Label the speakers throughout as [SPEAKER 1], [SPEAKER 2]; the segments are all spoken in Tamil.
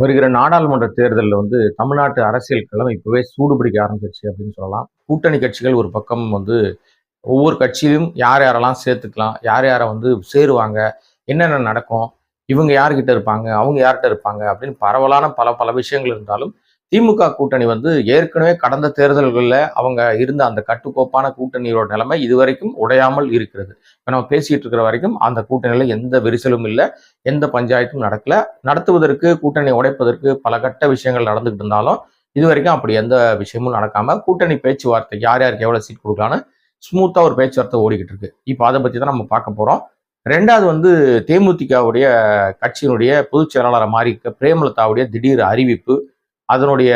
[SPEAKER 1] வருகிற நாடாளுமன்ற தேர்தலில் வந்து தமிழ்நாட்டு அரசியல் களம் இப்போவே சூடு பிடிக்க ஆரம்பிச்சிருச்சு அப்படின்னு சொல்லலாம். கூட்டணி கட்சிகள் ஒரு பக்கம் வந்து ஒவ்வொரு கட்சியிலும் யார் யாரெல்லாம் சேர்த்துக்கலாம் யார் யாரை வந்து சேருவாங்க என்னென்ன நடக்கும் இவங்க யார்கிட்ட இருப்பாங்க அவங்க யார்கிட்ட இருப்பாங்க அப்படின்னு பரவலான பல பல விஷயங்கள் இருந்தாலும் திமுக கூட்டணி வந்து ஏற்கனவே கடந்த தேர்தல்களில் அவங்க இருந்த அந்த கட்டுக்கோப்பான கூட்டணியோட நிலைமை இதுவரைக்கும் உடையாமல் இருக்கிறது. இப்போ நம்ம பேசிட்டு இருக்கிற வரைக்கும் அந்த கூட்டணியில் எந்த விரிசலும் இல்லை எந்த பஞ்சாயத்தும் நடக்கல. நடத்துவதற்கு கூட்டணி உடைப்பதற்கு பல கட்ட விஷயங்கள் நடந்துகிட்டு இருந்தாலும் இது வரைக்கும் அப்படி எந்த விஷயமும் நடக்காம கூட்டணி பேச்சுவார்த்தை யார் யாருக்கு எவ்வளோ சீட் கொடுக்கலான்னு ஸ்மூத்தாக ஒரு பேச்சுவார்த்தை ஓடிக்கிட்டு இருக்கு. இப்போ அதை பற்றி தான் நம்ம பார்க்க போகிறோம் ரெண்டாவது வந்து தேமுதிகவுடைய கட்சியினுடைய பொதுச் செயலாளரை மாறி இருக்க பிரேமலதாவுடைய திடீர் அறிவிப்பு அதனுடைய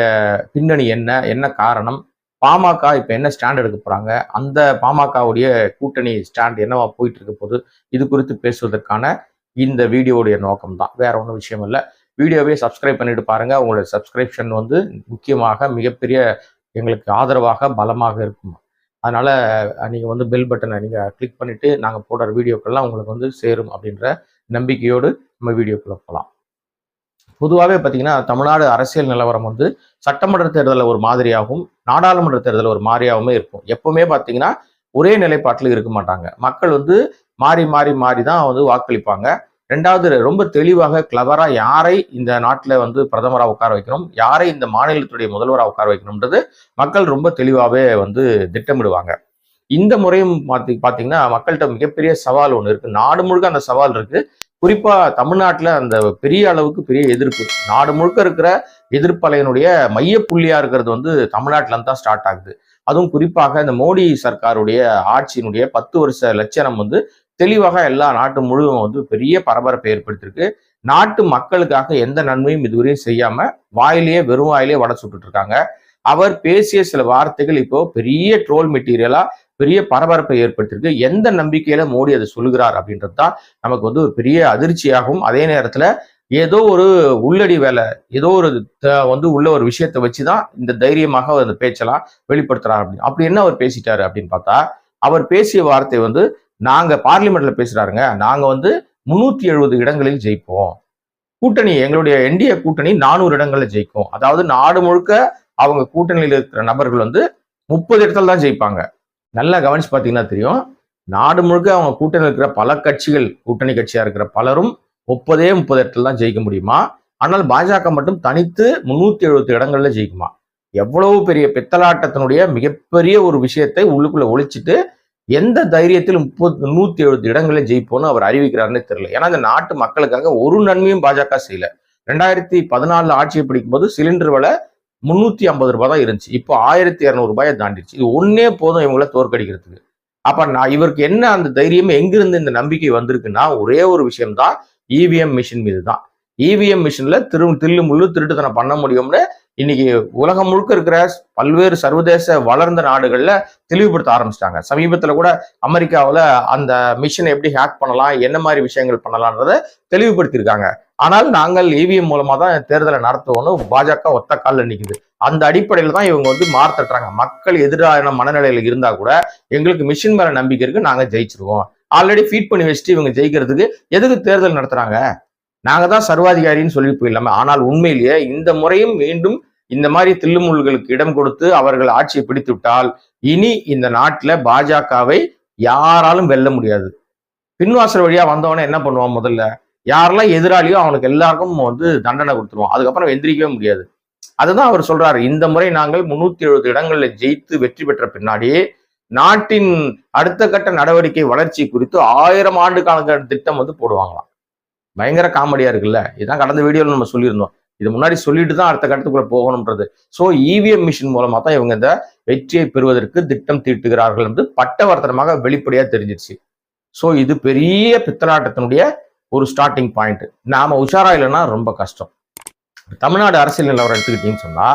[SPEAKER 1] பின்னணி என்ன என்ன காரணம் பாமக இப்போ என்ன ஸ்டாண்ட் எடுக்க போகிறாங்க அந்த பாமகவுடைய கூட்டணி ஸ்டாண்ட் என்னவா போயிட்டு இருக்க போது இது குறித்து பேசுவதற்கான இந்த வீடியோவுடைய நோக்கம் தான் வேற ஒன்றும் விஷயம் இல்லை. வீடியோவே சப்ஸ்கிரைப் பண்ணிட்டு பாருங்க. உங்களுடைய சப்ஸ்கிரிப்ஷன் வந்து முக்கியமாக மிகப்பெரிய எங்களுக்கு ஆதரவாக பலமாக இருக்கும். அதனால நீங்கள் வந்து பெல் பட்டனை நீங்கள் கிளிக் பண்ணிட்டு நாங்கள் போடுற வீடியோக்கள்லாம் உங்களுக்கு வந்து சேரும் அப்படின்ற நம்பிக்கையோடு நம்ம வீடியோக்குள்ளே போகலாம். பொதுவாகவே பார்த்தீங்கன்னா தமிழ்நாடு அரசியல் நிலவரம் வந்து சட்டமன்ற தேர்தலில் ஒரு மாதிரியாகவும் நாடாளுமன்ற தேர்தலில் ஒரு மாதிரியாகவுமே இருக்கும். எப்பவுமே பார்த்தீங்கன்னா ஒரே நிலைப்பாட்டில் இருக்க மாட்டாங்க. மக்கள் வந்து மாறி மாறி மாறி தான் வந்து வாக்களிப்பாங்க. ரெண்டாவது ரொம்ப தெளிவாக கிளவராக யாரை இந்த நாட்டில் வந்து பிரதமராக உட்கார வைக்கணும்? யாரை இந்த மாநிலத்துடைய முதல்வராக உட்கார வைக்கணும்ன்றது மக்கள் ரொம்ப தெளிவாகவே வந்து திட்டமிடுவாங்க. இந்த முறையும் பார்த்தி பார்த்தீங்கன்னா மக்கள்கிட்ட மிகப்பெரிய சவால் ஒன்று இருக்குது நாடு முழுக்க அந்த சவால் இருக்குது குறிப்பாக தமிழ்நாட்டில் அந்த பெரிய அளவுக்கு பெரிய எதிர்ப்பு. நாடு முழுக்க இருக்கிற எதிர்ப்பலையினுடைய மையப்புள்ளியாக இருக்கிறது வந்து தமிழ்நாட்டிலேருந்து தான் ஸ்டார்ட் ஆகுது. அதுவும் குறிப்பாக இந்த மோடி சர்க்காருடைய ஆட்சியினுடைய பத்து வருஷ லட்சணம் வந்து தெளிவாக எல்லா நாட்டு முழுவதும் வந்து பெரிய பரபரப்பை ஏற்படுத்தியிருக்கு. நாட்டு மக்களுக்காக எந்த நன்மையும் இதுவரையும் செய்யாம வாயிலேயே வெறும் வாயிலேயே வடை சுட்டுட்டு இருக்காங்க. அவர் பேசிய சில வார்த்தைகள் இப்போ பெரிய ட்ரோல் மெட்டீரியலா பெரிய பரபரப்பை ஏற்படுத்தியிருக்கு. எந்த நம்பிக்கையில மோடி அதை சொல்லுகிறார் அப்படின்றது தான் நமக்கு வந்து ஒரு பெரிய அதிர்ச்சியாகும் அதே நேரத்துல ஏதோ ஒரு உள்ளடி வேலை ஏதோ ஒரு வந்து உள்ள ஒரு விஷயத்தை வச்சுதான் இந்த தைரியமாக அந்த பேச்செல்லாம் வெளிப்படுத்துறாரு அப்படின்னு. அப்படி என்ன அவர் பேசிட்டாரு அப்படின்னு பார்த்தா அவர் பேசிய வார்த்தை வந்து நாங்க பார்லிமெண்ட்ல பேசுறாருங்க. நாங்க வந்து முன்னூத்தி எழுபது இடங்களில் ஜெயிப்போம். கூட்டணி எங்களுடைய என்டிஏ கூட்டணி நானூறு இடங்களில் ஜெயிக்கும். அதாவது நாடு முழுக்க அவங்க கூட்டணியில் இருக்கிற நபர்கள் வந்து முப்பது இடத்துல தான் ஜெயிப்பாங்க. நல்லா கவனிச்சு பார்த்தீங்கன்னா தெரியும். நாடு முழுக்க அவங்க கூட்டணி இருக்கிற பல கட்சிகள் கூட்டணி கட்சியாக இருக்கிற பலரும் முப்பதே முப்பது இடத்துல தான் ஜெயிக்க முடியுமா? ஆனால் பாஜக மட்டும் தனித்து முன்னூற்றி எழுபத்தி இடங்கள்ல ஜெயிக்குமா? எவ்வளவு பெரிய பித்தலாட்டத்தினுடைய மிகப்பெரிய ஒரு விஷயத்தை உள்ளுக்குள்ள ஒழிச்சிட்டு எந்த தைரியத்தில் முப்பது நூத்தி எழுபது இடங்களை ஜெயிப்போம்னு அவர் அறிவிக்கிறாருன்னு தெரியல. ஏன்னா இந்த நாட்டு மக்களுக்காக ஒரு நன்மையும் பாஜக செய்யல. ரெண்டாயிரத்தி பதினாலுல ஆட்சியை பிடிக்கும் போது சிலிண்டர் விலை முந்நூற்றி ஐம்பது ரூபாய் தான் இருந்துச்சு. இப்போ ஆயிரத்தி இரநூறுபாயை தாண்டிடுச்சு. இது ஒன்னே போதும் இவங்கள தோற்கடிக்கிறதுக்கு. அப்போ நான் இவருக்கு என்ன அந்த தைரியம் எங்கிருந்து இந்த நம்பிக்கை வந்திருக்குன்னா ஒரே ஒரு விஷயம்தான் இவிஎம் மிஷின் மீது தான் இவிஎம் மிஷினில் திரு தில்லு முள்ளு திருட்டுத்தனம் பண்ண முடியும்னு இன்னைக்கு உலகம் முழுக்க இருக்கிற பல்வேறு சர்வதேச வளர்ந்த நாடுகளில் தெளிவுபடுத்த ஆரம்பிச்சிட்டாங்க. சமீபத்தில் கூட அமெரிக்காவில் அந்த மிஷினை எப்படி ஹேக் பண்ணலாம் என்ன மாதிரி விஷயங்கள் பண்ணலான்றதை தெளிவுபடுத்தியிருக்காங்க. ஆனால் நாங்கள் இவிஎம் மூலமா தான் தேர்தலை நடத்துவோம்னு பாஜக ஒத்த காலில் நிற்குது அந்த அடிப்படையில் தான் இவங்க வந்து மார்த்தட்டுறாங்க மக்கள் எதிரான மனநிலையில இருந்தா கூட எங்களுக்கு மிஷின் மேல நம்பிக்கை இருக்கு நாங்க ஜெயிச்சிருவோம். ஆல்ரெடி ஃபீட் பண்ணி வச்சுட்டு இவங்க ஜெயிக்கிறதுக்கு எதுக்கு தேர்தல் நடத்துறாங்க? நாங்க தான் சர்வாதிகாரின்னு சொல்லி போயிடலாமே. ஆனால் உண்மையிலேயே இந்த முறையும் மீண்டும் இந்த மாதிரி தில்லுமுள்களுக்கு இடம் கொடுத்து அவர்கள் ஆட்சியை பிடித்து விட்டால் இனி இந்த நாட்டில் பாஜகவை யாராலும் வெல்ல முடியாது. பின்வாசல் வழியா வந்தவனே என்ன பண்ணுவான் முதல்ல? யாரெல்லாம் எதிராளியோ அவனுக்கு எல்லாருக்கும் வந்து தண்டனை கொடுத்துருவோம். அதுக்கப்புறம் எந்திரிக்கவே முடியாது. அதுதான் அவர் சொல்றாரு. இந்த முறை நாங்கள் முன்னூத்தி எழுபது இடங்களில் ஜெயித்து வெற்றி பெற்ற பின்னாடியே நாட்டின் அடுத்த கட்ட நடவடிக்கை வளர்ச்சி குறித்து ஆயிரம் ஆண்டு ஆண்டுக்கான திட்டம் வந்து போடுவாங்களாம். பயங்கர காமெடியா இருக்குல்ல? இதுதான் கடந்த வீடியோவில் நம்ம சொல்லியிருந்தோம். இது முன்னாடி சொல்லிட்டு தான் அடுத்த கட்டத்துக்குள்ள போகணும்ன்றது. ஸோ இவிஎம் மிஷின் மூலமா தான் இவங்க இந்த வெற்றியை பெறுவதற்கு திட்டம் தீட்டுகிறார்கள் என்று பட்டவர்த்தனமாக வெளிப்படையா தெரிஞ்சிருச்சு. ஸோ இது பெரிய பித்தலாட்டத்தினுடைய ஒரு ஸ்டார்டிங் பாயிண்ட் நாம உஷாரா இல்லைன்னா ரொம்ப கஷ்டம். தமிழ்நாடு அரசியல் நிலவரம் எடுத்துக்கிட்டீங்கன்னு சொன்னா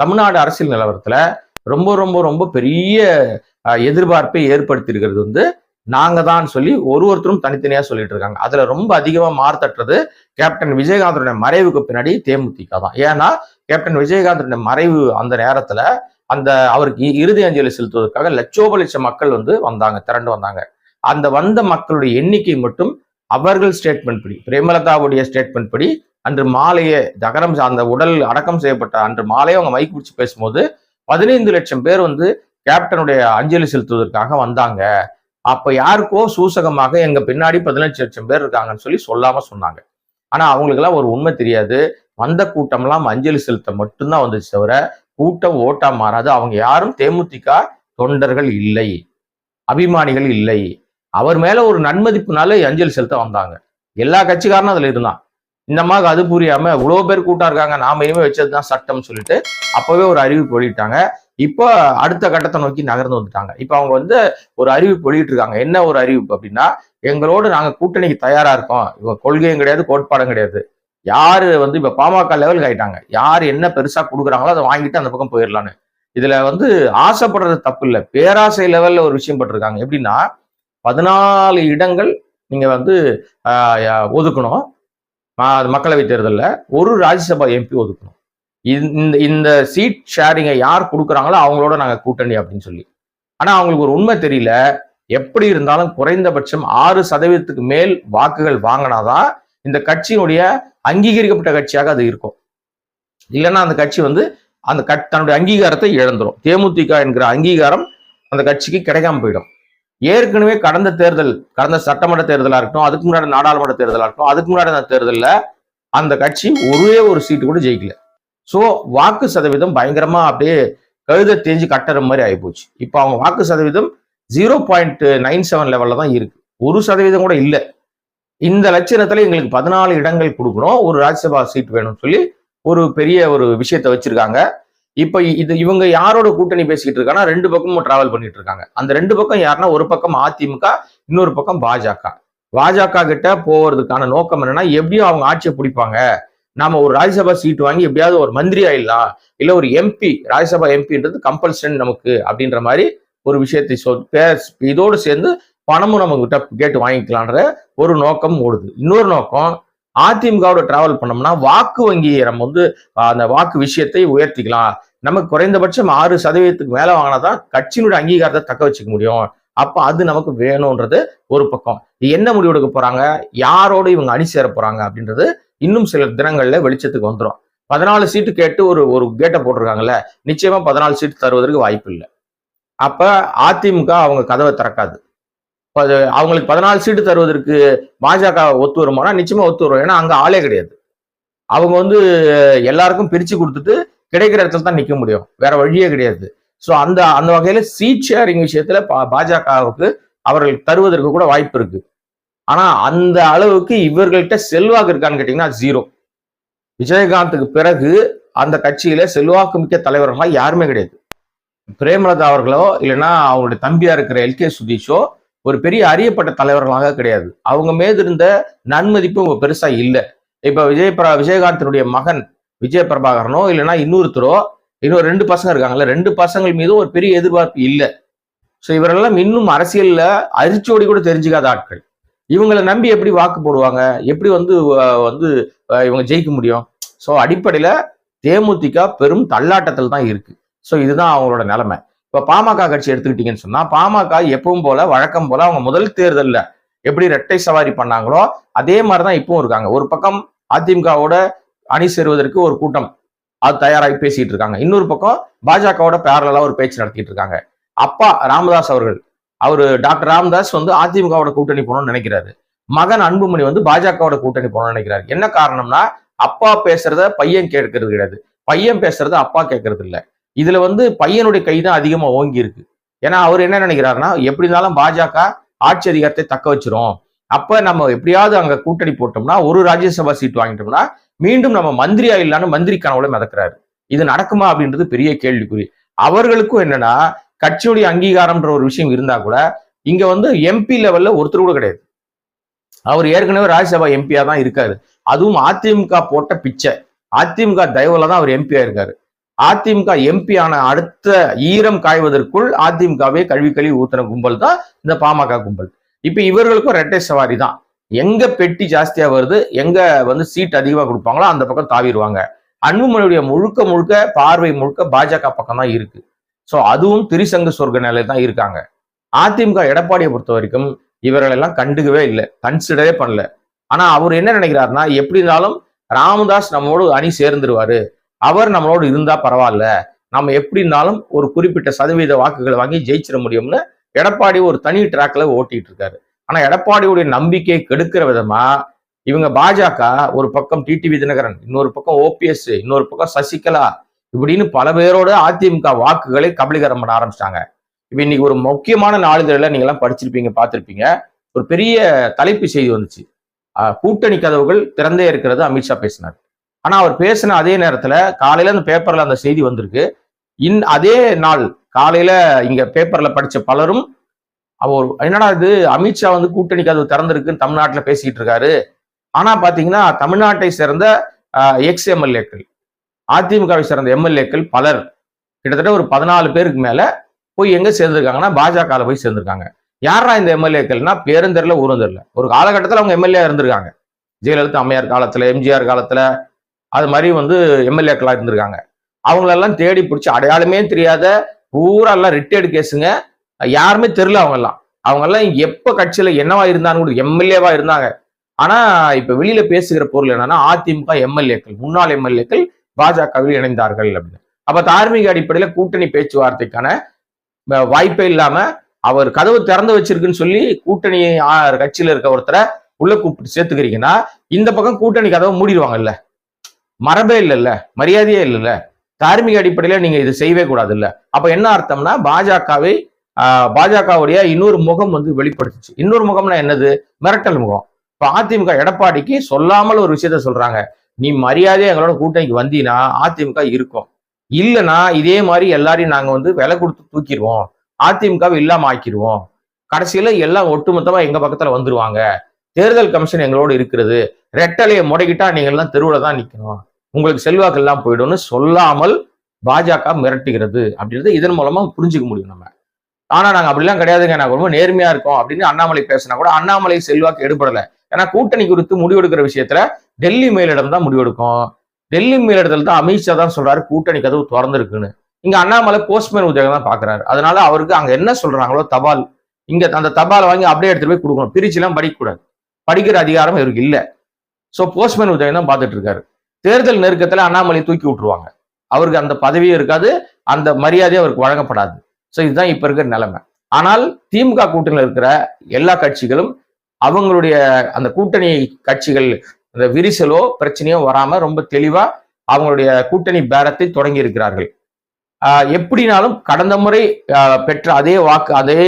[SPEAKER 1] தமிழ்நாடு அரசியல் நிலவரத்துல ரொம்ப ரொம்ப ரொம்ப பெரிய எதிர்பார்ப்பை ஏற்படுத்தியிருக்கிறது வந்து நாங்க தான் சொல்லி ஒரு ஒருத்தரும் தனித்தனியா சொல்லிட்டு இருக்காங்க. அதுல ரொம்ப அதிகமா மாறுத்தட்டுறது கேப்டன் விஜயகாந்தனுடைய மறைவுக்கு பின்னாடி தேமுதிக தான் ஏன்னா கேப்டன் விஜயகாந்தோட மறைவு அந்த நேரத்துல அந்த அவருக்கு இறுதி அஞ்சலி செலுத்துவதற்காக லட்சோப லட்சம் மக்கள் வந்து வந்தாங்க திரண்டு வந்தாங்க. அந்த வந்த மக்களுடைய எண்ணிக்கை மட்டும் அவர்கள் ஸ்டேட்மெண்ட் படி பிரேமலதாவுடைய ஸ்டேட்மெண்ட் படி அன்று மாலையே தகரம் அந்த உடல் அடக்கம் செய்யப்பட்ட அன்று மாலையே அவங்க மைக் பிடிச்சி பேசும்போது பதினைந்து லட்சம் பேர் வந்து கேப்டனுடைய அஞ்சலி செலுத்துவதற்காக வந்தாங்க. அப்ப யாருக்கோ சூசகமாக எங்க பின்னாடி பதினஞ்சு லட்சம் பேர் இருக்காங்கன்னு சொல்லி சொல்லாம சொன்னாங்க. ஆனா அவங்களுக்கெல்லாம் ஒரு உண்மை தெரியாது. வந்த கூட்டம்லாம் அஞ்சலி செலுத்த மட்டும்தான் வந்துச்சு தவிர கூட்டம் ஓட்டா மாறாது. அவங்க யாரும் தேமுதிக தொண்டர்கள் இல்லை. அபிமானிகள் இல்லை. அவர் மேல ஒரு நன்மதிப்புனால அஞ்சலி செலுத்த வந்தாங்க. எல்லா கட்சிக்காரனும் அதுல இருந்தான். இந்த மாதிரி அது புரியாம இவ்வளவு பேர் கூட்டம் இருக்காங்க நாம இனிமே வச்சதுதான் சட்டம்னு சொல்லிட்டு அப்பவே ஒரு அறிவிப்பு வெளியிட்டாங்க. இப்போ அடுத்த கட்டத்தை நோக்கி நகர்ந்து வந்துட்டாங்க. இப்போ அவங்க வந்து ஒரு அறிவிப்பு வெளியிட்டு இருக்காங்க என்ன ஒரு அறிவிப்பு அப்படின்னா எங்களோடு நாங்க கூட்டணிக்கு தயாரா இருக்கோம். இவங்க கொள்கையும் கிடையாது கோட்பாடும் கிடையாது. யாரு வந்து இப்ப பாமக லெவலுக்கு ஆயிட்டாங்க. யார் என்ன பெருசா கொடுக்குறாங்களோ அதை வாங்கிட்டு அந்த பக்கம் போயிடலான்னு இதுல வந்து ஆசைப்படுறது தப்பு இல்லை. பேராசை லெவல்ல ஒரு விஷயம் பட்டிருக்காங்க. எப்படின்னா பதினாலு இடங்கள் நீங்கள் வந்து ஒதுக்கணும். மக்களவை தேர்தலில் ஒரு ராஜ்யசபா எம்பி ஒதுக்கணும். இந்த இந்த சீட் ஷேரிங்கை யார் கொடுக்குறாங்களோ அவங்களோட நாங்கள் கூட்டணி அப்படின்னு சொல்லி. ஆனால் அவங்களுக்கு ஒரு உண்மை தெரியல. எப்படி இருந்தாலும் குறைந்தபட்சம் ஆறு சதவீதத்துக்கு மேல் வாக்குகள் வாங்கினாதான் இந்த கட்சியினுடைய அங்கீகரிக்கப்பட்ட கட்சியாக அது இருக்கும். இல்லைன்னா அந்த கட்சி வந்து அந்த கட் தன்னுடைய அங்கீகாரத்தை இழந்துரும். தேமுதிக என்கிற அங்கீகாரம் அந்த கட்சிக்கு கிடைக்காம போயிடும். ஏற்கனவே கடந்த தேர்தல் கடந்த சட்டமன்ற தேர்தலாக இருக்கட்டும் அதுக்கு முன்னாடி நாடாளுமன்ற தேர்தலாக இருக்கட்டும் அதுக்கு முன்னாடி அந்த தேர்தலில் அந்த கட்சி ஒரே ஒரு சீட்டு கூட ஜெயிக்கல. ஸோ வாக்கு சதவீதம் பயங்கரமா அப்படியே கழுத தேஞ்சு கட்டுற மாதிரி ஆயிப்போச்சு. இப்போ அவங்க வாக்கு சதவீதம் ஜீரோ பாயிண்ட் நைன் செவன் லெவலில் தான் இருக்கு. ஒரு சதவீதம் கூட இல்லை. இந்த லட்சணத்துல எங்களுக்கு பதினாலு இடங்கள் கொடுக்கணும். ஒரு ராஜ்யசபா சீட் வேணும்னு சொல்லி ஒரு பெரிய ஒரு விஷயத்தை வச்சிருக்காங்க. இப்ப இது இவங்க யாரோட கூட்டணி பேசிக்கிட்டு இருக்காங்கன்னா ரெண்டு பக்கமும் டிராவல் பண்ணிட்டு இருக்காங்க. அந்த ரெண்டு பக்கம் யாருன்னா ஒரு பக்கம் அதிமுக இன்னொரு பக்கம் பாஜக பாஜக கிட்ட போவதுக்கான நோக்கம் என்னன்னா எப்படியும் அவங்க ஆட்சியை பிடிப்பாங்க. நாம ஒரு ராஜ்யசபா சீட் வாங்கி எப்படியாவது ஒரு மந்திரி ஆயிடலாம். இல்ல ஒரு எம்பி ராஜ்யசபா எம்பின்றது கம்பல்சன் நமக்கு அப்படின்ற மாதிரி ஒரு விஷயத்தை சொல் இதோடு சேர்ந்து பணமும் நம்ம கிட்ட கேட்டு வாங்கிக்கலான்ற ஒரு நோக்கம் ஓடுது. இன்னொரு நோக்கம் அதிமுகவோட டிராவல் பண்ணோம்னா வாக்கு வங்கியை நம்ம வந்து அந்த வாக்கு விஷயத்தை உயர்த்திக்கலாம். நமக்கு குறைந்தபட்சம் ஆறு சதவீதத்துக்கு மேலே வாங்கினா தான் கட்சியினுடைய அங்கீகாரத்தை தக்க வச்சுக்க முடியும். அப்போ அது நமக்கு வேணும்ன்றது ஒரு பக்கம். என்ன முடிவெடுக்க போறாங்க? யாரோடு இவங்க அணி சேர போறாங்க அப்படின்றது இன்னும் சில தினங்கள்ல வெளிச்சத்துக்கு வந்துடும் பதினாலு சீட்டு கேட்டு ஒரு ஒரு கேட்டை போட்டிருக்காங்கல்ல நிச்சயமா பதினாலு சீட்டு தருவதற்கு வாய்ப்பு இல்லை. அப்ப அதிமுக அவங்க கதவை திறக்காது. அது அவங்களுக்கு பதினாலு சீட்டு தருவதற்கு பாஜக ஒத்து வருமானா? நிச்சயமா ஒத்து வரும். ஏன்னா அங்க ஆளே கிடையாது. அவங்க வந்து எல்லாருக்கும் பிரிச்சு கொடுத்துட்டு கிடைக்கிற இடத்துல தான் நிற்க முடியும். வேற வழியே கிடையாது. ஸோ அந்த அந்த வகையில சீட் ஷேரிங் விஷயத்துல பா- பாஜகவுக்கு அவர்கள் தருவதற்கு கூட வாய்ப்பு இருக்கு. ஆனா அந்த அளவுக்கு இவர்கள்ட்ட செல்வாக்கு இருக்கான்னு கேட்டீங்கன்னா ஜீரோ விஜயகாந்துக்கு பிறகு அந்த கட்சியில செல்வாக்கு மிக்க தலைவர்கள்லாம் யாருமே கிடையாது. பிரேமலதா அவர்களோ இல்லைன்னா அவங்களுடைய தம்பியா இருக்கிற எல்கே சுதீஷோ ஒரு பெரிய அறியப்பட்ட தலைவர்களாக கிடையாது. அவங்க மீது இருந்த நன்மதிப்பு பெருசா இல்லை. இப்ப விஜய் விஜயகாந்தனுடைய விஜயகாந்தினுடைய மகன் விஜய பிரபாகரனோ இல்லைன்னா இன்னொருத்தரோ இன்னொரு ரெண்டு பசங்க இருக்காங்கல்ல ரெண்டு பசங்கள் மீதும் ஒரு பெரிய எதிர்பார்ப்பு இல்லை. ஸோ இவரெல்லாம் இன்னும் அரசியல்ல அரிச்சோடி கூட தெரிஞ்சுக்காத ஆட்கள். இவங்களை நம்பி எப்படி வாக்கு போடுவாங்க? எப்படி வந்து வந்து இவங்க ஜெயிக்க முடியும்? ஸோ அடிப்படையில் தேமுதிக பெரும் தள்ளாட்டத்தில் தான் இருக்கு. ஸோ இதுதான் அவங்களோட நிலைமை. இப்போ பாமக கட்சி எடுத்துக்கிட்டீங்கன்னு சொன்னா பாமக எப்பவும் போல வழக்கம் போல அவங்க முதல் தேர்தலில் எப்படி ரெட்டை சவாரி பண்ணாங்களோ அதே மாதிரி தான் இப்பவும் இருக்காங்க. ஒரு பக்கம் அதிமுகவோட அணி சேருவதற்கு ஒரு கூட்டம் அது தயாராகி பேசிட்டு இருக்காங்க. இன்னொரு பக்கம் பாஜகவோட பேரலா ஒரு பேச்சு நடத்திட்டு இருக்காங்க. அப்பா ராமதாஸ் அவர்கள் அவரு டாக்டர் ராமதாஸ் வந்து அதிமுகவோட கூட்டணி போகணும்னு நினைக்கிறாரு. மகன் அன்புமணி வந்து பாஜகவோட கூட்டணி போகணும்னு நினைக்கிறாரு. என்ன காரணம்னா அப்பா பேசுறத பையன் கேட்கறது கிடையாது. பையன் பேசுறத அப்பா கேட்கறது இல்லை. இதுல வந்து பையனுடைய கை தான் அதிகமா ஓங்கி இருக்கு. ஏன்னா அவர் என்ன நினைக்கிறாருன்னா எப்படி இருந்தாலும் பாஜக ஆட்சி அதிகாரத்தை தக்க வச்சிரும். அப்ப நம்ம எப்படியாவது அங்க கூட்டணி போட்டோம்னா ஒரு ராஜ்யசபா சீட் வாங்கிட்டோம்னா மீண்டும் நம்ம மந்திரி ஆயிடலான்னு மந்திரி கனவுல மிதக்கிறாரு. இது நடக்குமா அப்படின்றது பெரிய கேள்விக்குறி. அவர்களுக்கும் என்னன்னா கட்சியுடைய அங்கீகாரம்ன்ற ஒரு விஷயம் இருந்தா கூட இங்க வந்து எம்பி லெவல்ல ஒருத்தர் கூட கிடையாது. அவர் ஏற்கனவே ராஜ்யசபா எம்பியா தான் இருக்காரு. அதுவும் அதிமுக போட்ட பிச்சை. அதிமுக தயவுல தான் அவர் எம்பியா இருக்காரு. அதிமுக எம்பி ஆன அடுத்த ஈரம் காய்வதற்குள் அதிமுகவே கல்வி கல்வி ஊத்துன கும்பல் தான் இந்த பாமக கும்பல். இப்ப இவர்களுக்கும் ரெட்டை சவாரி தான். எங்க பெட்டி ஜாஸ்தியா வருது எங்க வந்து சீட் அதிகமா கொடுப்பாங்களோ அந்த பக்கம் தாவிடுவாங்க. அன்புமணியுடைய முழுக்க முழுக்க பார்வை முழுக்க பாஜக பக்கம் தான் இருக்கு. ஸோ அதுவும் திரிசங்க சொர்க்க நிலையில தான் இருக்காங்க. அதிமுக எடப்பாடியை பொறுத்த வரைக்கும் இவர்கள் எல்லாம் கண்டுக்கவே இல்லை. கன்சிடரே பண்ணல. ஆனா அவர் என்ன நினைக்கிறாருன்னா எப்படி இருந்தாலும் ராமதாஸ் நம்மளோடு அணி சேர்ந்துருவாரு. அவர் நம்மளோடு இருந்தா பரவாயில்ல. நம்ம எப்படி இருந்தாலும் ஒரு குறிப்பிட்ட சதவீத வாக்குகளை வாங்கி ஜெயிச்சிட முடியும்னு எடப்பாடி ஒரு தனி ட்ராக்ல ஓட்டிட்டு இருக்காரு. ஆனா எடப்பாடியுடைய நம்பிக்கையை கெடுக்கிற விதமா இவங்க பாஜக ஒரு பக்கம் டிடிவி தினகரன் இன்னொரு பக்கம் ஓபிஎஸ் இன்னொரு பக்கம் சசிகலா இப்படின்னு பல பேரோட அதிமுக வாக்குகளை கபலீகரம் பண்ண ஆரம்பிச்சிட்டாங்க. இப்போ இன்னைக்கு ஒரு முக்கியமான நாளிதழில் நீங்க எல்லாம் படிச்சிருப்பீங்க பார்த்துருப்பீங்க. ஒரு பெரிய தலைப்பு செய்தி வந்துச்சு. கூட்டணி கதவுகள் திறந்தே இருக்கிறது அமித்ஷா பேசினார். ஆனா அவர் பேசின அதே நேரத்துல காலையில அந்த பேப்பர்ல அந்த செய்தி வந்திருக்கு. இன் அதே நாள் காலையில இங்க பேப்பர்ல படிச்ச பலரும் அவர் என்னடா இது? அமித்ஷா வந்து கூட்டணி கதவு திறந்திருக்குன்னு தமிழ்நாட்டில் பேசிக்கிட்டு இருக்காரு. ஆனா பாத்தீங்கன்னா தமிழ்நாட்டை சேர்ந்த எக்ஸ் எம்எல்ஏக்கள் அதிமுகவை சேர்ந்த எம்எல்ஏக்கள் பலர் கிட்டத்தட்ட ஒரு பதினாலு பேருக்கு மேல போய் எங்க சேர்ந்திருக்காங்கன்னா பாஜகவில் போய் சேர்ந்திருக்காங்க. யாரா இந்த எம்எல்ஏக்கள்னா பேரும் தெரியல ஊரும் தெரியல. ஒரு காலகட்டத்தில் அவங்க எம்எல்ஏ இருந்திருக்காங்க. ஜெயலலிதா அம்மையார் காலத்துல எம்ஜிஆர் காலத்துல அது மாதிரி வந்து எம்எல்ஏக்களாக இருந்திருக்காங்க. அவங்களெல்லாம் தேடி பிடிச்சி அடையாளமே தெரியாத பூரா எல்லாம் ரிட்டையர்டு கேஸுங்க. யாருமே தெரியல அவங்க எல்லாம். அவங்க எல்லாம் எப்ப கட்சியில என்னவா இருந்தான்னு கூட எம்எல்ஏவா இருந்தாங்க. ஆனா இப்ப வெளியில பேசுகிற பொருள் என்னன்னா அதிமுக எம்எல்ஏக்கள் முன்னாள் எம்எல்ஏக்கள் பாஜகவில் இணைந்தார்கள் அப்படின்னு. அப்ப தார்மீக அடிப்படையில கூட்டணி பேச்சுவார்த்தைக்கான வாய்ப்பே இல்லாம அவர் கதவு திறந்து வச்சிருக்குன்னு சொல்லி கூட்டணி கட்சியில இருக்க ஒருத்தரை உள்ள கூப்பிட்டு சேர்த்துக்கிறீங்கன்னா இந்த பக்கம் கூட்டணி கதவை மூடிடுவாங்கல்ல. மரபே இல்லைல்ல மரியாதையே இல்லைல்ல. தார்மீக அடிப்படையில நீங்க இது செய்யவே கூடாது இல்ல அப்ப என்ன அர்த்தம்னா பாஜகவை பாஜகவுடைய இன்னொரு முகம் வந்து வெளிப்படுத்துச்சு. இன்னொரு முகம்னா என்னது? மிரட்டல் முகம். இப்போ அதிமுக எடப்பாடிக்கு சொல்லாமல் ஒரு விஷயத்த சொல்றாங்க. நீ மரியாதையா எங்களோட கூட்டணிக்கு வந்தீங்கன்னா அதிமுக இருக்கும். இல்லைன்னா இதே மாதிரி எல்லாரையும் நாங்கள் வந்து விலை கொடுத்து தூக்கிடுவோம். அதிமுகவை இல்லாமல் ஆக்கிடுவோம். கடைசியில் எல்லாம் ஒட்டுமொத்தமாக எங்கள் பக்கத்தில் வந்துருவாங்க. தேர்தல் கமிஷன் எங்களோட இருக்கிறது. ரெட்டலையை முடக்கிட்டா நீங்கள்லாம் தெருவில் தான் நிற்கணும் உங்களுக்கு செல்வாக்கு எல்லாம் போயிடும்னு சொல்லாமல் பாஜக மிரட்டுகிறது அப்படின்றது இதன் மூலமாக புரிஞ்சுக்க முடியும் நம்ம. ஆனா நாங்க அப்படிலாம் கிடையாதுங்க. நாங்க ரொம்ப நேர்மையா இருக்கோம் அப்படின்னு அண்ணாமலை பேசினா கூட அண்ணாமலை செல்வாக்கு எடுபடல. ஏன்னா கூட்டணி குறித்து முடிவெடுக்கிற விஷயத்துல டெல்லி மேலிடம் தான் முடிவெடுக்கும். டெல்லி மேலிடத்துல தான் அமித்ஷா தான் சொல்றாரு கூட்டணி கதவு திறந்துருக்குன்னு. இங்க அண்ணாமலை போஸ்ட்மேன் உத்தியோகம் தான் பாக்குறாரு. அதனால அவருக்கு அங்க என்ன சொல்றாங்களோ தபால். இங்க அந்த தபாலை வாங்கி அப்படியே எடுத்துட்டு போய் கொடுக்கணும். பிரிச்சுலாம் படிக்கக்கூடாது. படிக்கிற அதிகாரம் இவருக்கு இல்லை. ஸோ போஸ்ட்மேன் உத்தியோகம் தான் பார்த்துட்டு இருக்காரு. தேர்தல் நெருக்கத்துல அண்ணாமலை தூக்கி விட்டுருவாங்க. அவருக்கு அந்த பதவியும் இருக்காது. அந்த மரியாதையும் அவருக்கு வழங்கப்படாது. ஸோ இதுதான் இப்போ இருக்கிற நிலைமை. ஆனால் திமுக கூட்டணியில் இருக்கிற எல்லா கட்சிகளும் அவங்களுடைய அந்த கூட்டணி கட்சிகள் அந்த விரிசலோ பிரச்சனையோ வராமல் ரொம்ப தெளிவாக அவங்களுடைய கூட்டணி பேரத்தை தொடங்கி இருக்கிறார்கள். எப்படினாலும் கடந்த முறை பெற்ற அதே வாக்கு அதே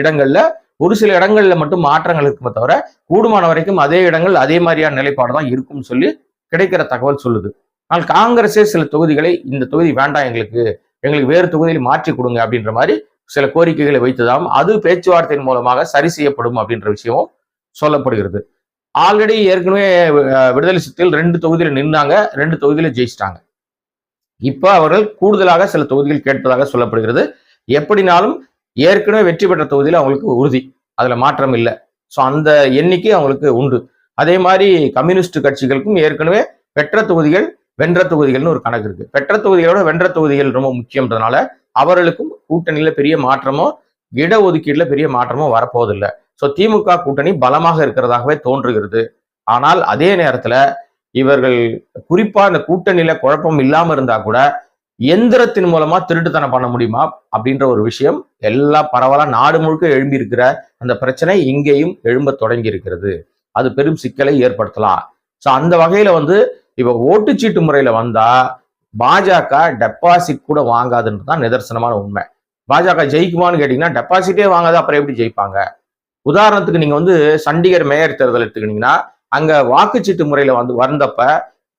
[SPEAKER 1] இடங்கள்ல ஒரு சில இடங்கள்ல மட்டும் மாற்றங்கள் இருக்குமே தவிர கூடுமான வரைக்கும் அதே இடங்கள் அதே மாதிரியான நிலைப்பாடு தான் இருக்கும்னு சொல்லி கிடைக்கிற தகவல் சொல்லுது. ஆனால் காங்கிரஸே சில தொகுதிகளை இந்த தொகுதி வேண்டாம் எங்களுக்கு எங்களுக்கு வேறு தொகுதியில் மாற்றி கொடுங்க அப்படின்ற மாதிரி சில கோரிக்கைகளை வைத்ததாம். அது பேச்சுவார்த்தையின் மூலமாக சரி செய்யப்படும் அப்படின்ற விஷயமும் சொல்லப்படுகிறது. ஆல்ரெடி ஏற்கனவே விடுதலை சிறுத்தைகள் ரெண்டு தொகுதியில் நின்னாங்க ரெண்டு தொகுதியில ஜெயிச்சிட்டாங்க. இப்போ அவர்கள் கூடுதலாக சில தொகுதிகள் கேட்பதாக சொல்லப்படுகிறது. எப்படினாலும் ஏற்கனவே வெற்றி பெற்ற தொகுதியில் அவங்களுக்கு உறுதி. அதில் மாற்றம் இல்லை. ஸோ அந்த எண்ணிக்கை அவங்களுக்கு உண்டு. அதே மாதிரி கம்யூனிஸ்ட் கட்சிகளுக்கும் ஏற்கனவே பெற்ற தொகுதிகள் வென்ற தொகுதிகள்னு ஒரு கணக்கு இருக்கு. பெற்ற தொகுதிகளோட வென்ற தொகுதிகள் ரொம்ப முக்கியம்ன்றதுனால அவர்களுக்கும் கூட்டணியில பெரிய மாற்றமோ இடஒதுக்கீடுல பெரிய மாற்றமோ வரப்போவதில்லை. ஸோ திமுக கூட்டணி பலமாக இருக்கிறதாகவே தோன்றுகிறது. ஆனால் அதே நேரத்துல இவர்கள் குறிப்பா இந்த கூட்டணியில குழப்பம் இல்லாம இருந்தா கூட எந்திரத்தின் மூலமா திருட்டுத்தனம் பண்ண முடியுமா அப்படின்ற ஒரு விஷயம் எல்லா பரவலா நாடு முழுக்க எழும்பி இருக்கிற அந்த பிரச்சனை இங்கேயும் எழும்ப தொடங்கி இருக்கிறது அது பெரும் சிக்கலை ஏற்படுத்தலாம். ஸோ அந்த வகையில வந்து இப்போ ஓட்டுச்சீட்டு முறையில் வந்தால் பாஜக டெபாசிட் கூட வாங்காதுன்றது தான் நிதர்சனமான உண்மை. பாஜக ஜெயிக்குமான்னு கேட்டிங்கன்னா டெபாசிட்டே வாங்காது அப்புறம் எப்படி ஜெயிப்பாங்க? உதாரணத்துக்கு நீங்கள் வந்து சண்டிகர் மேயர் தேர்தல் எடுத்துக்கிட்டிங்கன்னா அங்கே வாக்குச்சீட்டு முறையில் வந்து வந்தப்ப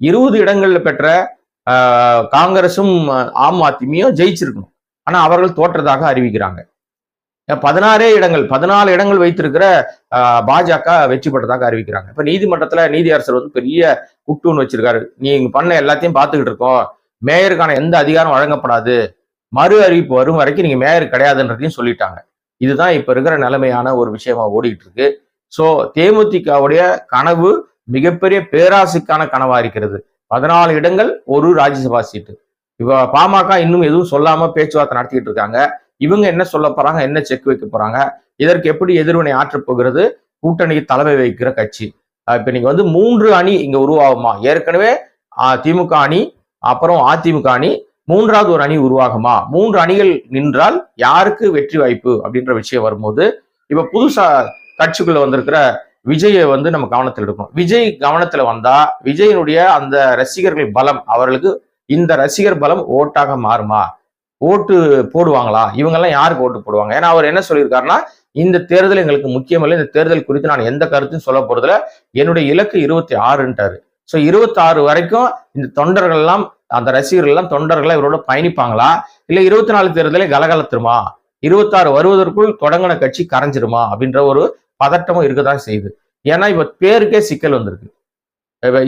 [SPEAKER 1] இருபது இடங்களில் பெற்ற காங்கிரஸும் ஆம் ஆத்மியும் ஜெயிச்சிருக்கணும். ஆனால் அவர்கள் தோற்றதாக அறிவிக்கிறாங்க. பதினாறே இடங்கள் பதினாலு இடங்கள் வைத்திருக்கிற பாஜக வெற்றி பெற்றதாக அறிவிக்கிறாங்க. இப்ப நீதிமன்றத்துல நீதியரசர் வந்து பெரிய குட்டுன்னு வச்சிருக்காரு. நீங்க பண்ண எல்லாத்தையும் பார்த்துக்கிட்டு இருக்கோம். மேயருக்கான எந்த அதிகாரம் வழங்கப்படாது. மறு அறிவிப்பு வரும் வரைக்கும் நீங்க மேயர் கிடையாதுன்றதையும் சொல்லிட்டாங்க. இதுதான் இப்ப இருக்கிற நிலைமையான ஒரு விஷயமா ஓடிட்டு இருக்கு. ஸோ தேமுதிகவுடைய கனவு மிகப்பெரிய பேராசைக்கான கனவா இருக்கிறது. பதினாலு இடங்கள் ஒரு ராஜ்யசபா சீட்டு. இப்ப பாமக இன்னும் எதுவும் சொல்லாம பேச்சுவார்த்தை நடத்திட்டு இருக்காங்க. இவங்க என்ன சொல்ல போறாங்க என்ன செக் வைக்க போறாங்க இதற்கு எப்படி எதிர்வினை ஆற்றப் போகிறது கூட்டணிக்கு தலைமை வைக்கிற கட்சி. இப்ப நீங்க வந்து மூன்று அணி இங்க உருவாகுமா? ஏற்கனவே திமுக அணி அப்புறம் அதிமுக அணி மூன்றாவது ஒரு அணி உருவாகுமா? மூன்று அணிகள் நின்றால் யாருக்கு வெற்றி வாய்ப்பு அப்படின்ற விஷயம் வரும்போது இப்ப புதுசா கட்சிக்குள்ள வந்திருக்கிற விஜயை வந்து நம்ம கவனத்தில் எடுக்கணும். விஜய் கவனத்துல வந்தா விஜயனுடைய அந்த ரசிகர்கள் பலம் அவர்களுக்கு இந்த ரசிகர் பலம் ஓட்டாக மாறுமா? ஓட்டு போடுவாங்களா? இவங்கெல்லாம் யாருக்கு ஓட்டு போடுவாங்க? ஏன்னா அவர் என்ன சொல்லியிருக்காருன்னா இந்த தேர்தல் எங்களுக்கு முக்கியமில்லை இந்த தேர்தல் குறித்து நான் எந்த கருத்தும் சொல்ல போறதுல என்னுடைய இலக்கு இருபத்தி ஆறுன்றாரு ஸோ இருபத்தி ஆறு வரைக்கும் இந்த தொண்டர்கள் எல்லாம் அந்த ரசிகர்கள் எல்லாம் தொண்டர்களா இவரோட பயணிப்பாங்களா? இல்லை இருபத்தி நாலு தேர்தலே கலகலத்துருமா? இருபத்தாறு வருவதற்குள் தொடங்கின கட்சி கரைஞ்சிருமா? அப்படின்ற ஒரு பதட்டமும் இருக்கதான் செய்யுது. ஏன்னா இப்ப பேருக்கே சிக்கல் வந்திருக்கு.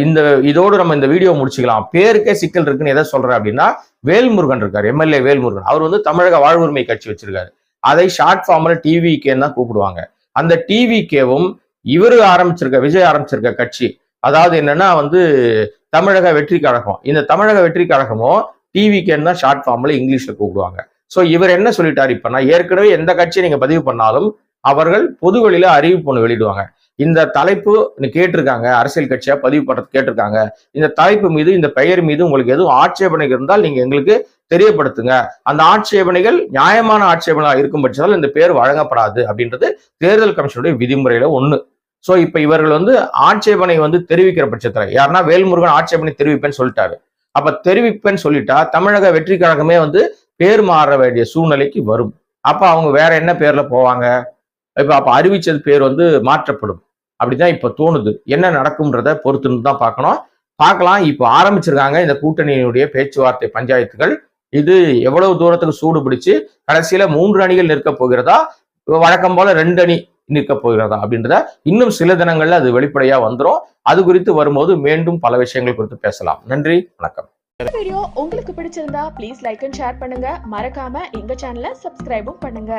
[SPEAKER 1] இந்த இதோடு நம்ம இந்த வீடியோ முடிச்சுக்கலாம். பேருக்கே சிக்கல் இருக்குன்னு எதை சொல்றேன் அப்படின்னா வேல்முருகன் இருக்காரு எம்எல்ஏ வேல்முருகன். அவர் வந்து தமிழக வாழ்வுரிமை கட்சி வச்சிருக்காரு. அதை ஷார்ட் ஃபார்ம்ல டிவிகேன்னு தான் கூப்பிடுவாங்க. அந்த டிவிகேவும் இவரு ஆரம்பிச்சிருக்க விஜய் ஆரம்பிச்சிருக்க கட்சி. அதாவது என்னன்னா வந்து தமிழக வெற்றி கழகம். இந்த தமிழக வெற்றி கழகமும் டிவிகேன்னு தான் ஷார்ட் ஃபார்ம்ல இங்கிலீஷ்ல கூப்பிடுவாங்க. ஸோ இவர் என்ன சொல்லிட்டாரு இப்ப நான் ஏற்கனவே எந்த கட்சியை நீங்க பதிவு பண்ணாலும் அவர்கள் பொது வெளியில அறிவிப்பு ஒன்று வெளியிடுவாங்க. இந்த தலைப்பு கேட்டிருக்காங்க அரசியல் கட்சியா பதிவு பண்றது கேட்டிருக்காங்க. இந்த தலைப்பு மீது இந்த பெயர் மீது உங்களுக்கு எதுவும் ஆட்சேபனை இருந்தால் நீங்க எங்களுக்கு தெரியப்படுத்துங்க. அந்த ஆட்சேபனைகள் நியாயமான ஆட்சேபனையா இருக்கும் பட்சத்தில் இந்த பேர் வழங்கப்படாது அப்படின்றது தேர்தல் கமிஷனுடைய விதிமுறையில ஒண்ணு. சோ இப்ப இவர்கள் வந்து ஆட்சேபனை வந்து தெரிவிக்கிற பட்சத்துல யாருன்னா வேல்முருகன் ஆட்சேபனை தெரிவிப்பேன்னு சொல்லிட்டாரு. அப்ப தெரிவிப்பேன்னு சொல்லிட்டா தமிழக வெற்றி கழகமே வந்து பேர் மாற வேண்டிய சூழ்நிலைக்கு வரும். அப்ப அவங்க வேற என்ன பேர்ல போவாங்க? இப்போ அப்போ அறிவிச்சது பேர் வந்து மாற்றப்படும். அப்படிதான் இப்போ தோணுது. என்ன நடக்கும்ன்றத பொறுத்துன்னு தான் பார்க்கணும். பார்க்கலாம். இப்போ ஆரம்பிச்சிருக்காங்க இந்த கூட்டணியினுடைய பேச்சுவார்த்தை பஞ்சாயத்துகள். இது எவ்வளவு தூரத்துக்கு சூடு பிடிச்சு கடைசியில மூன்று அணிகள் நிற்க போகிறதா? வழக்கம் போல ரெண்டு அணி நிற்க போகிறதா? அப்படின்றத இன்னும் சில தினங்கள்ல அது வெளிப்படையா வந்துரும். அது குறித்து வரும்போது மீண்டும் பல விஷயங்கள் குறித்து பேசலாம். நன்றி. வணக்கம்.
[SPEAKER 2] வீடியோ உங்களுக்கு பிடிச்சிருந்தா ப்ளீஸ் லைக் அண்ட் ஷேர் பண்ணுங்க. மறக்காம எங்க சேனலை சப்ஸ்கிரைபும் பண்ணுங்க.